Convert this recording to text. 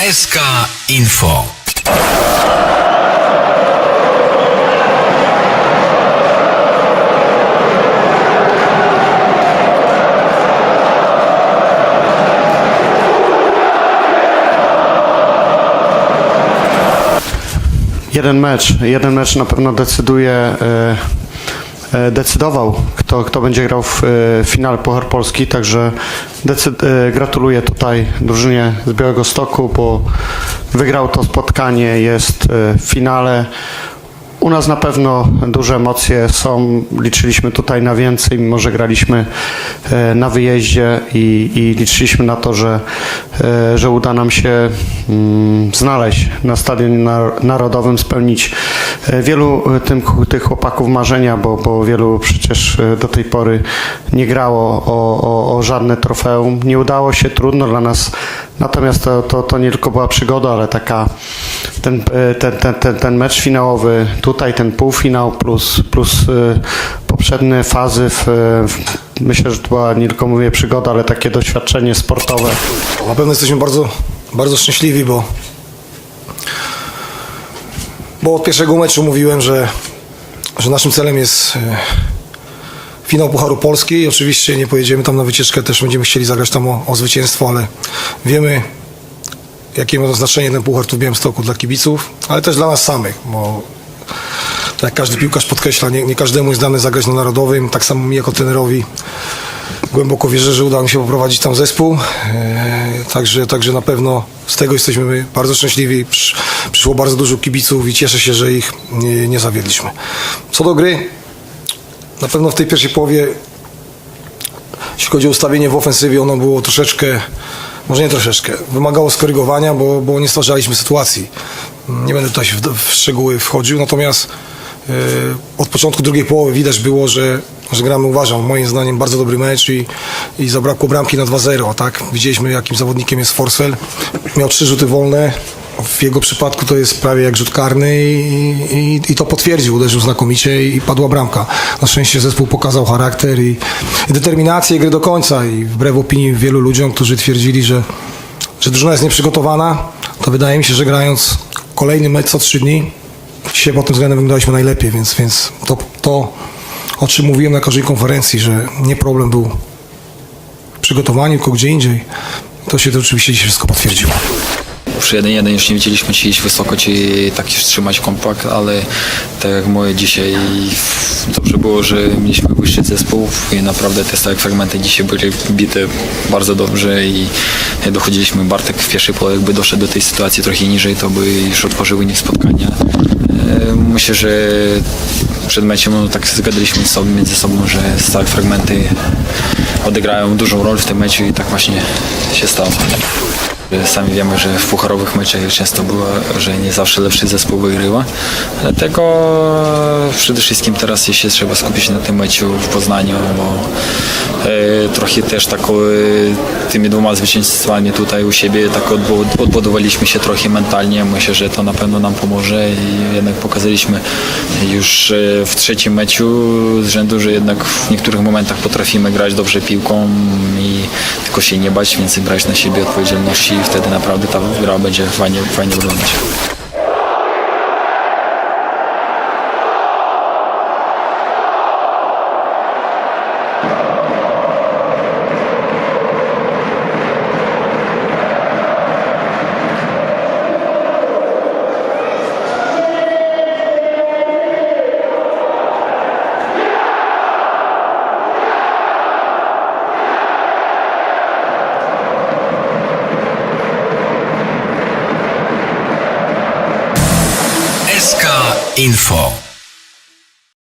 SK Info. Jeden mecz, jeden mecz na pewno decyduje, e, decydował, kto, kto będzie grał w e, finale Puchar Polski, także e, gratuluję tutaj drużynie z Białego Stoku, bo wygrał to spotkanie, jest e, w finale. U nas na pewno duże emocje są. Liczyliśmy tutaj na więcej, mimo że graliśmy e, na wyjeździe i, i liczyliśmy na to, że, e, że uda nam się mm, znaleźć na Stadionie Nar- Narodowym, spełnić e, wielu e, tym, tych chłopaków marzenia, bo, bo wielu przecież e, do tej pory nie grało o, o, o żadne trofeum. Nie udało się, trudno dla nas. Natomiast to, to, to nie tylko była przygoda, ale taka ten, e, ten, ten, ten, ten mecz finałowy, tutaj ten półfinał plus, plus e, poprzednie fazy, w, w, myślę, że to była nie tylko mówię przygoda, ale takie doświadczenie sportowe. Na pewno jesteśmy bardzo, bardzo szczęśliwi, bo, bo od pierwszego meczu mówiłem, że, że naszym celem jest e, finał Pucharu Polski. I oczywiście nie pojedziemy tam na wycieczkę, też będziemy chcieli zagrać tam o, o zwycięstwo, ale wiemy jakie ma znaczenie ten Puchar tu w Białymstoku dla kibiców, ale też dla nas samych, bo tak jak każdy piłkarz podkreśla, nie, nie każdemu jest dane zagrać na Narodowym, tak samo mi jako trenerowi głęboko wierzę, że uda mi się poprowadzić tam zespół. E, Także, także na pewno z tego jesteśmy bardzo szczęśliwi. Przysz- Przyszło bardzo dużo kibiców i cieszę się, że ich nie, nie zawiedliśmy. Co do gry, na pewno w tej pierwszej połowie, jeśli chodzi o ustawienie w ofensywie, ono było troszeczkę, może nie troszeczkę, wymagało skorygowania, bo, bo nie stwarzaliśmy sytuacji. Nie będę tutaj w, w szczegóły wchodził, natomiast od początku drugiej połowy widać było, że, że gramy, uważam, moim zdaniem bardzo dobry mecz i, i zabrakło bramki na 2-0, tak? Widzieliśmy jakim zawodnikiem jest Forsfel, miał trzy rzuty wolne, w jego przypadku to jest prawie jak rzut karny i, i, i to potwierdził, uderzył znakomicie i padła bramka. Na szczęście zespół pokazał charakter i, i determinację gry do końca i wbrew opinii wielu ludziom, którzy twierdzili, że, że drużyna jest nieprzygotowana, to wydaje mi się, że grając kolejny mecz co trzy dni, dzisiaj pod tym względem wyglądaliśmy najlepiej, więc, więc to, to, o czym mówiłem na każdej konferencji, że nie problem był w przygotowaniu, tylko gdzie indziej, to się to oczywiście dzisiaj wszystko potwierdziło. Przy 1-1 już nie wiedzieliśmy, czy iść wysoko, czy tak już trzymać kompakt, ale tak jak mówię, dzisiaj dobrze było, że mieliśmy wyższy zespół i naprawdę te stałe fragmenty dzisiaj były bite bardzo dobrze i dochodziliśmy, Bartek w pierwszej połowie jakby doszedł do tej sytuacji trochę niżej, to by już otworzył wynik spotkania. E, Myślę, że przed meczem tak zgadaliśmy sobie, między sobą, że stałe fragmenty odegrają dużą rolę w tym meczu i tak właśnie się stało. Sami wiemy, że w pucharowych meczach często było, że nie zawsze lepszy zespół wygrywa. Dlatego przede wszystkim teraz się trzeba skupić na tym meczu w Poznaniu, bo e, trochę też tak e, tymi dwoma zwycięstwami tutaj u siebie tak odbu- odbudowaliśmy się trochę mentalnie. Myślę, że to na pewno nam pomoże i jednak pokazaliśmy już e, w trzecim meczu z rzędu, że jednak w niektórych momentach potrafimy grać dobrze piłką i tylko się nie bać, więcej brać na siebie odpowiedzialności i wtedy naprawdę ta gra będzie fajnie, fajnie wyglądać. Info.